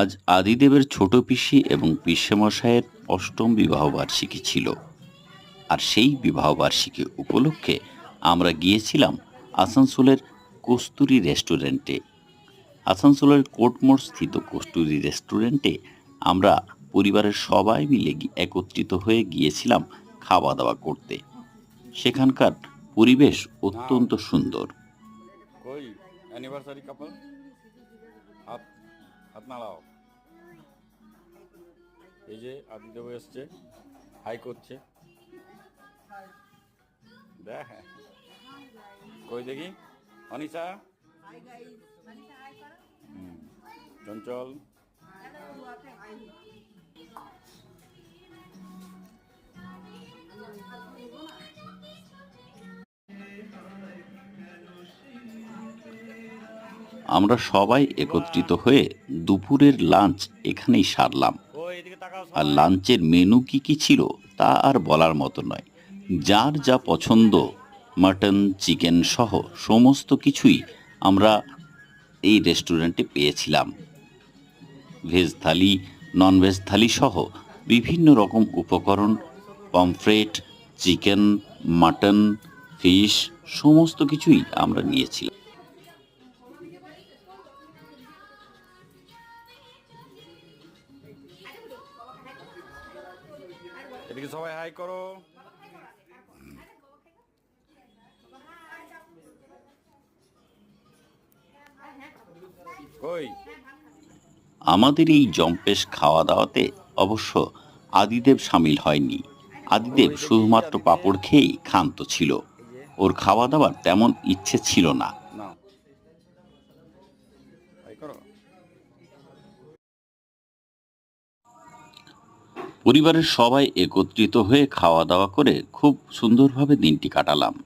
আজ আদিদেবের ছোট পিসি এবং পিসেমশাইয়ের অষ্টম বিবাহবার্ষিকী ছিল। আর সেই বিবাহবার্ষিকী উপলক্ষে আমরা গিয়েছিলাম আসানসোলের কস্তুরি রেস্টুরেন্টে। আসানসোলের কোর্টমোড় স্থিত কস্তুরি রেস্টুরেন্টে আমরা পরিবারের সবাই মিলে একত্রিত হয়ে গিয়েছিলাম খাওয়া দাওয়া করতে। সেখানকার পরিবেশ অত্যন্ত সুন্দর। হাত নাড়াও এই যে আদিদেব এসছে হাই করছে। দেখ কই দেখি? অনিশা? চঞ্চল। আমরা সবাই একত্রিত হয়ে দুপুরের লাঞ্চ এখানেই সারলাম। আর লাঞ্চের মেনু কি কি ছিল তা আর বলার মতো নয়। যার যা পছন্দ মাটন চিকেন সহ সমস্ত কিছুই আমরা এই রেস্টুরেন্টে পেয়েছিলাম। ভেজ থালি নন ভেজ থালি সহ বিভিন্ন রকম উপকরণ পমফ্রেট চিকেন মাটন ফিশ সমস্ত কিছুই আমরা নিয়েছিলাম। এদিকে সবাই হাই করো। আমাদের এই জম্পেশ খাওয়া দাওয়াতে অবশ্য আদিদেব সামিল হয়নি। আদিদেব শুধুমাত্র পাঁপড় খেয়েই ক্ষান্ত ছিল। ওর খাওয়া দাওয়ার তেমন ইচ্ছে ছিল না। পরিবারের সবাই একত্রিত হয়ে খাওয়া দাওয়া করে খুব সুন্দরভাবে দিনটি কাটালাম।